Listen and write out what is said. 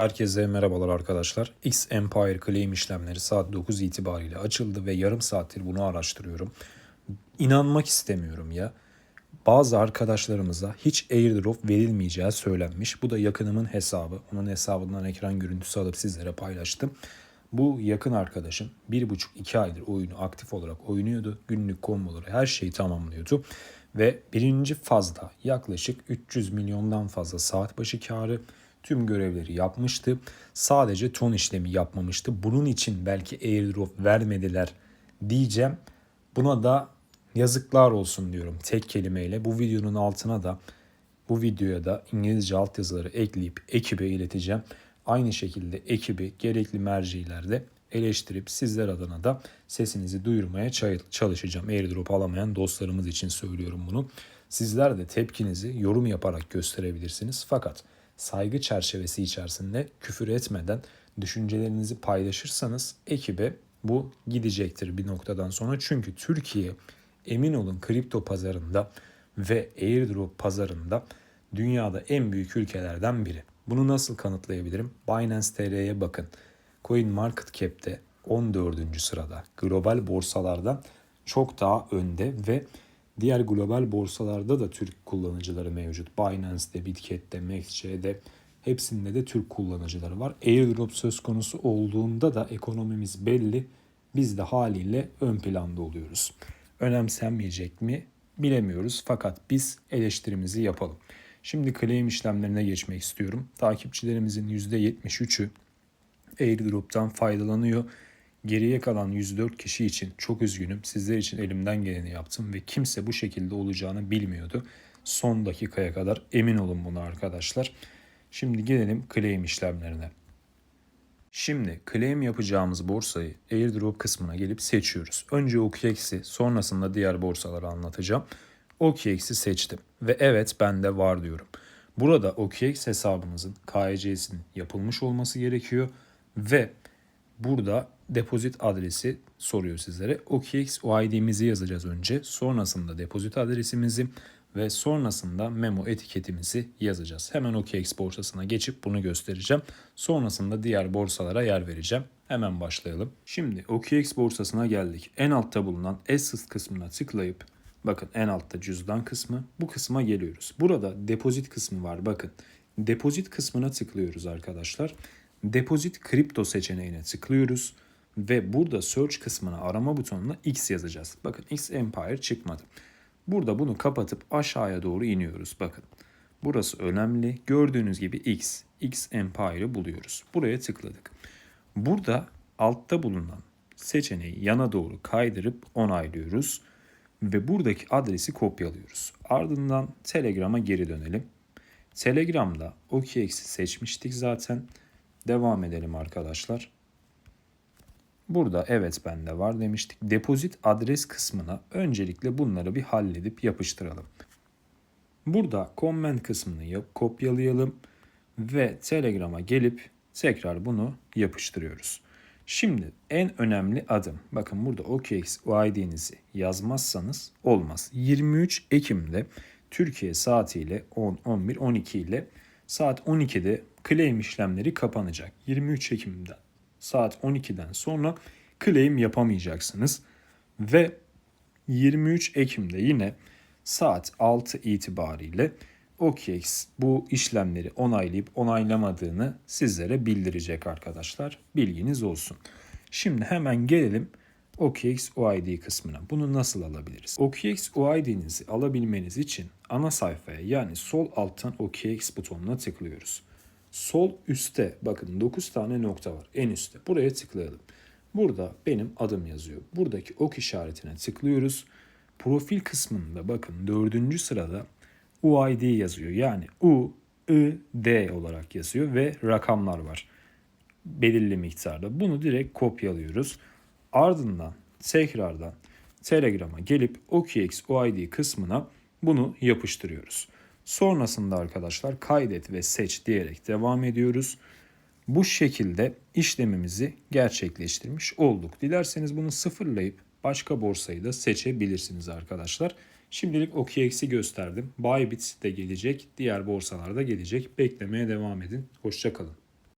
Herkese merhabalar arkadaşlar. X Empire claim işlemleri saat 9 itibariyle açıldı ve yarım saattir bunu araştırıyorum. İnanmak istemiyorum ya. Bazı arkadaşlarımıza hiç airdrop verilmeyeceği söylenmiş. Bu da yakınımın hesabı. Onun hesabından ekran görüntüsü alıp sizlere paylaştım. Bu yakın arkadaşım 1,5-2 aydır oyunu aktif olarak oynuyordu. Günlük komboları her şeyi tamamlıyordu. Ve birinci fazda yaklaşık 300 milyondan fazla saat başı karı tüm görevleri yapmıştı. Sadece ton işlemi yapmamıştı. Bunun için belki airdrop vermediler diyeceğim. Buna da yazıklar olsun diyorum tek kelimeyle. Bu videonun altına da bu videoya da İngilizce altyazıları ekleyip ekibe ileteceğim. Aynı şekilde ekibi gerekli mercilerde eleştirip sizler adına da sesinizi duyurmaya çalışacağım. Airdrop alamayan dostlarımız için söylüyorum bunu. Sizler de tepkinizi yorum yaparak gösterebilirsiniz. Fakat saygı çerçevesi içerisinde küfür etmeden düşüncelerinizi paylaşırsanız ekibe bu gidecektir bir noktadan sonra. Çünkü Türkiye emin olun kripto pazarında ve airdrop pazarında dünyada en büyük ülkelerden biri. Bunu nasıl kanıtlayabilirim? Binance TR'ye bakın. Coin Market Cap'te 14. sırada. Global borsalardan çok daha önde ve diğer global borsalarda da Türk kullanıcıları mevcut. Binance'de, Bitket'te, MaxC'de hepsinde de Türk kullanıcıları var. Airdrop söz konusu olduğunda da ekonomimiz belli. Biz de haliyle ön planda oluyoruz. Önemsenmeyecek mi bilemiyoruz fakat biz eleştirimizi yapalım. Şimdi claim işlemlerine geçmek istiyorum. Takipçilerimizin %73'ü airdrop'tan faydalanıyor. Geriye kalan 104 kişi için çok üzgünüm. Sizler için elimden geleni yaptım ve kimse bu şekilde olacağını bilmiyordu. Son dakikaya kadar emin olun buna arkadaşlar. Şimdi gelelim claim işlemlerine. Şimdi claim yapacağımız borsayı airdrop kısmına gelip seçiyoruz. Önce OKX'i sonrasında diğer borsaları anlatacağım. OKX'i seçtim ve evet bende var diyorum. Burada OKX hesabınızın KYC'sinin yapılmış olması gerekiyor ve burada depozit adresi soruyor sizlere. OKX OID'mizi yazacağız önce. Sonrasında depozit adresimizi ve sonrasında memo etiketimizi yazacağız. Hemen OKX borsasına geçip bunu göstereceğim. Sonrasında diğer borsalara yer vereceğim. Hemen başlayalım. Şimdi OKX borsasına geldik. En altta bulunan Assets kısmına tıklayıp bakın en altta cüzdan kısmı bu kısma geliyoruz. Burada depozit kısmı var bakın. Depozit kısmına tıklıyoruz arkadaşlar. Depozit kripto seçeneğine tıklıyoruz ve burada search kısmına arama butonuna X yazacağız. Bakın X Empire çıkmadı. Burada bunu kapatıp aşağıya doğru iniyoruz. Bakın burası önemli. Gördüğünüz gibi X, X Empire'ı buluyoruz. Buraya tıkladık. Burada altta bulunan seçeneği yana doğru kaydırıp onaylıyoruz ve buradaki adresi kopyalıyoruz. Ardından Telegram'a geri dönelim. Telegram'da OKX'i seçmiştik zaten. Devam edelim arkadaşlar. Burada evet bende var demiştik. Depozit adres kısmına öncelikle bunları bir halledip yapıştıralım. Burada comment kısmını yap, kopyalayalım ve Telegram'a gelip tekrar bunu yapıştırıyoruz. Şimdi en önemli adım. Bakın burada OKX UID'nizi yazmazsanız olmaz. 23 Ekim'de Türkiye saatiyle 10, 11, 12 ile saat 12'de claim işlemleri kapanacak. 23 Ekim'de saat 12'den sonra claim yapamayacaksınız. Ve 23 Ekim'de yine saat 6 itibariyle OKX bu işlemleri onaylayıp onaylamadığını sizlere bildirecek arkadaşlar. Bilginiz olsun. Şimdi hemen gelelim OKX OID kısmına. Bunu nasıl alabiliriz? OKX OID'nizi alabilmeniz için ana sayfaya yani sol alttan OKX butonuna tıklıyoruz. Sol üstte bakın 9 tane nokta var en üstte. Buraya tıklayalım. Burada benim adım yazıyor. Buradaki ok işaretine tıklıyoruz. Profil kısmında bakın dördüncü sırada UID yazıyor. Yani U, I, D olarak yazıyor ve rakamlar var. Belirli miktarda. Bunu direkt kopyalıyoruz. Ardından tekrardan Telegram'a gelip OKX OID kısmına bunu yapıştırıyoruz. Sonrasında arkadaşlar kaydet ve seç diyerek devam ediyoruz. Bu şekilde işlemimizi gerçekleştirmiş olduk. Dilerseniz bunu sıfırlayıp başka borsayı da seçebilirsiniz arkadaşlar. Şimdilik OKX'i gösterdim. Bybit de gelecek, diğer borsalarda gelecek. Beklemeye devam edin. Hoşçakalın.